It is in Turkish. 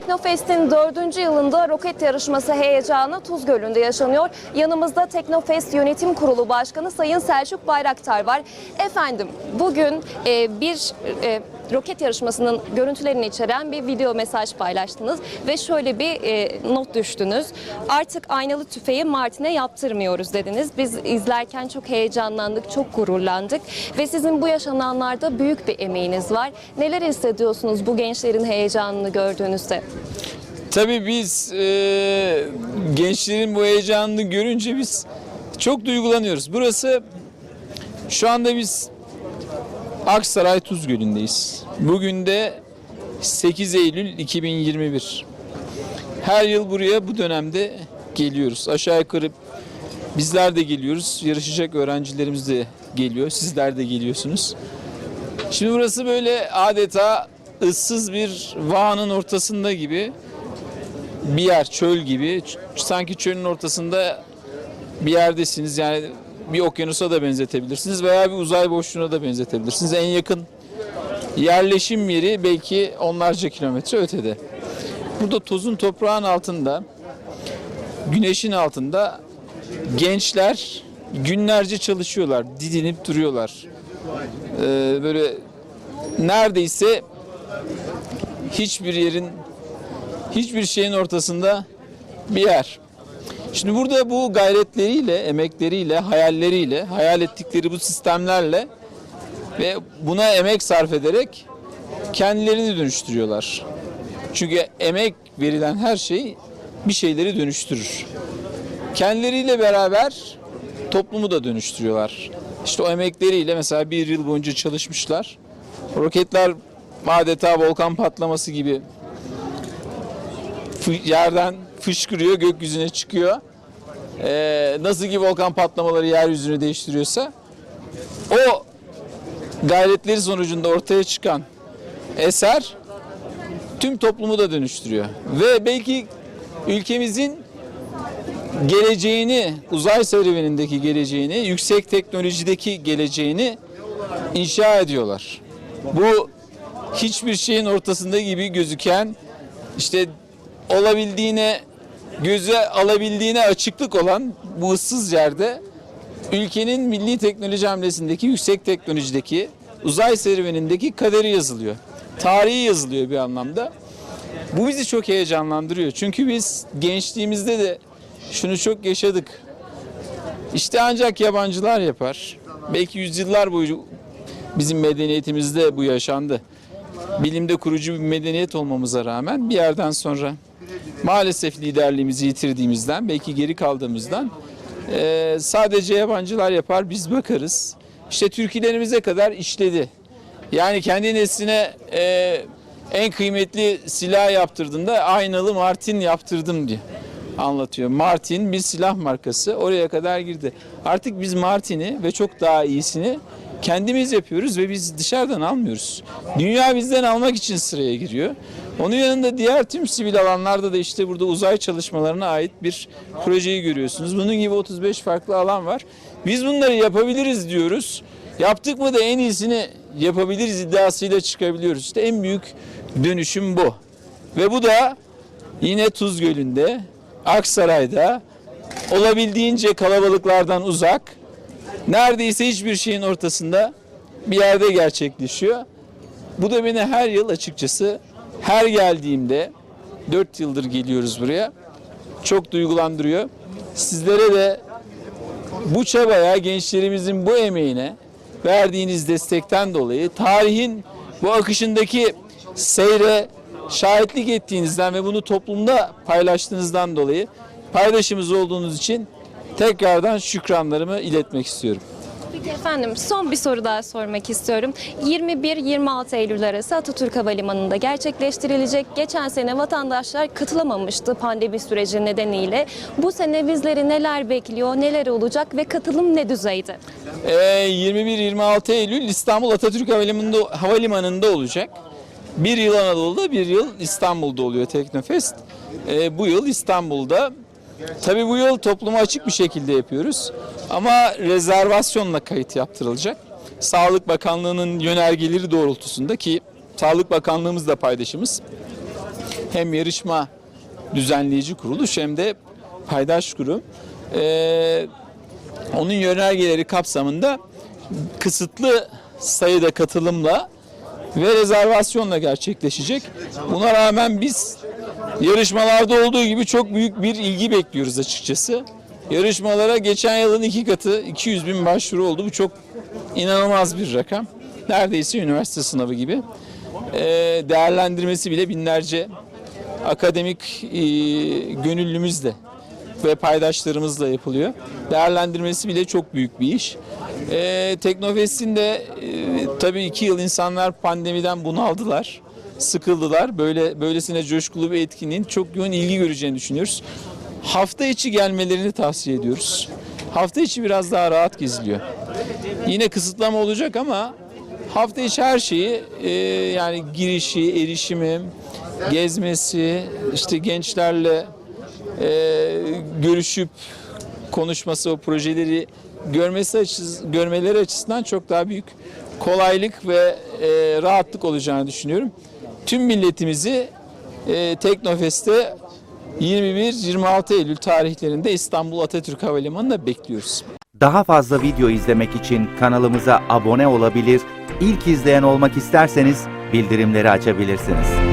Teknofest'in dördüncü yılında roket yarışması heyecanı Tuz Gölü'nde yaşanıyor. Yanımızda Teknofest Yönetim Kurulu Başkanı Sayın Selçuk Bayraktar var. Efendim bugün e, bir e, roket yarışmasının görüntülerini içeren bir video mesaj paylaştınız ve şöyle bir e, not düştünüz. Artık aynalı tüfeği Martin'e yaptırmıyoruz dediniz. Biz izlerken çok heyecanlandık, çok gururlandık ve sizin bu yaşananlarda büyük bir emeğiniz var. Neler hissediyorsunuz bu gençlerin heyecanını gördüğünüzde? Tabii biz e, gençlerin bu heyecanını görünce biz çok duygulanıyoruz. Burası şu anda biz Aksaray Tuz Gölü'ndeyiz. Bugün de 8 Eylül 2021. Her yıl buraya bu dönemde geliyoruz. Aşağı yukarı bizler de geliyoruz. Yarışacak öğrencilerimiz de geliyor. Sizler de geliyorsunuz. Şimdi burası böyle adeta ıssız bir vahanın ortasında gibi bir yer, çöl gibi. Sanki çölün ortasında bir yerdesiniz. Yani bir okyanusa da benzetebilirsiniz veya bir uzay boşluğuna da benzetebilirsiniz. En yakın yerleşim yeri belki onlarca kilometre ötede. Burada tozun toprağın altında, güneşin altında gençler günlerce çalışıyorlar, didinip duruyorlar. Ee, böyle neredeyse hiçbir yerin hiçbir şeyin ortasında bir yer. Şimdi burada bu gayretleriyle, emekleriyle, hayalleriyle, hayal ettikleri bu sistemlerle ve buna emek sarf ederek kendilerini dönüştürüyorlar. Çünkü emek verilen her şey bir şeyleri dönüştürür. Kendileriyle beraber toplumu da dönüştürüyorlar. İşte o emekleriyle mesela bir yıl boyunca çalışmışlar. Roketler adeta volkan patlaması gibi yerden fışkırıyor, gökyüzüne çıkıyor. Ee, nasıl ki volkan patlamaları yeryüzünü değiştiriyorsa o gayretleri sonucunda ortaya çıkan eser tüm toplumu da dönüştürüyor. Ve belki ülkemizin geleceğini, uzay serüvenindeki geleceğini, yüksek teknolojideki geleceğini inşa ediyorlar. Bu hiçbir şeyin ortasında gibi gözüken işte olabildiğine göze alabildiğine açıklık olan bu ıssız yerde ülkenin milli teknoloji hamlesindeki yüksek teknolojideki uzay serüvenindeki kaderi yazılıyor. Tarihi yazılıyor bir anlamda. Bu bizi çok heyecanlandırıyor. Çünkü biz gençliğimizde de şunu çok yaşadık. İşte ancak yabancılar yapar. Belki yüzyıllar boyu bizim medeniyetimizde bu yaşandı. Bilimde kurucu bir medeniyet olmamıza rağmen bir yerden sonra maalesef liderliğimizi yitirdiğimizden, belki geri kaldığımızdan eee, sadece yabancılar yapar, biz bakarız. İşte türkülerimize kadar işledi. Yani kendi nesline eee, en kıymetli silah yaptırdığında aynalı Martin yaptırdım diye anlatıyor. Martin bir silah markası oraya kadar girdi. Artık biz Martin'i ve çok daha iyisini kendimiz yapıyoruz ve biz dışarıdan almıyoruz. Dünya bizden almak için sıraya giriyor. Onun yanında diğer tüm sivil alanlarda da işte burada uzay çalışmalarına ait bir projeyi görüyorsunuz. Bunun gibi 35 farklı alan var. Biz bunları yapabiliriz diyoruz. Yaptık mı da en iyisini yapabiliriz iddiasıyla çıkabiliyoruz. İşte en büyük dönüşüm bu. Ve bu da yine Tuz Gölü'nde, Aksaray'da olabildiğince kalabalıklardan uzak, neredeyse hiçbir şeyin ortasında bir yerde gerçekleşiyor. Bu da beni her yıl açıkçası her geldiğimde 4 yıldır geliyoruz buraya. Çok duygulandırıyor. Sizlere de bu çabaya, gençlerimizin bu emeğine verdiğiniz destekten dolayı tarihin bu akışındaki seyre şahitlik ettiğinizden ve bunu toplumda paylaştığınızdan dolayı paydaşımız olduğunuz için tekrardan şükranlarımı iletmek istiyorum. Peki efendim son bir soru daha sormak istiyorum. 21-26 Eylül arası Atatürk Havalimanı'nda gerçekleştirilecek. Geçen sene vatandaşlar katılamamıştı pandemi süreci nedeniyle. Bu sene bizleri neler bekliyor, neler olacak ve katılım ne düzeyde? Ee, 21-26 Eylül İstanbul Atatürk Havalimanı'nda, Havalimanı'nda olacak. Bir yıl Anadolu'da, bir yıl İstanbul'da oluyor Teknofest. Ee, bu yıl İstanbul'da. Tabii bu yıl topluma açık bir şekilde yapıyoruz. Ama rezervasyonla kayıt yaptırılacak. Sağlık Bakanlığı'nın yönergeleri doğrultusunda ki Sağlık Bakanlığımız da paydaşımız. hem yarışma düzenleyici kuruluş hem de paydaş kurum. Ee, onun yönergeleri kapsamında kısıtlı sayıda katılımla ve rezervasyonla gerçekleşecek. Buna rağmen biz yarışmalarda olduğu gibi çok büyük bir ilgi bekliyoruz açıkçası. Yarışmalara geçen yılın iki katı 200 bin başvuru oldu. Bu çok inanılmaz bir rakam. Neredeyse üniversite sınavı gibi. Ee, değerlendirmesi bile binlerce akademik e, gönüllümüzle ve paydaşlarımızla yapılıyor. Değerlendirmesi bile çok büyük bir iş. Ee, Teknofest'in de e, tabii iki yıl insanlar pandemiden bunaldılar, sıkıldılar. Böyle böylesine coşkulu bir etkinliğin çok yoğun ilgi göreceğini düşünüyoruz. Hafta içi gelmelerini tavsiye ediyoruz. Hafta içi biraz daha rahat geziliyor. Yine kısıtlama olacak ama hafta içi her şeyi e, yani girişi, erişimi, gezmesi, işte gençlerle e, görüşüp konuşması, o projeleri görmesi açıs, görmeleri açısından çok daha büyük kolaylık ve e, rahatlık olacağını düşünüyorum. Tüm milletimizi e, Teknofest'te 21-26 Eylül tarihlerinde İstanbul Atatürk Havalimanı'nda bekliyoruz. Daha fazla video izlemek için kanalımıza abone olabilir, ilk izleyen olmak isterseniz bildirimleri açabilirsiniz.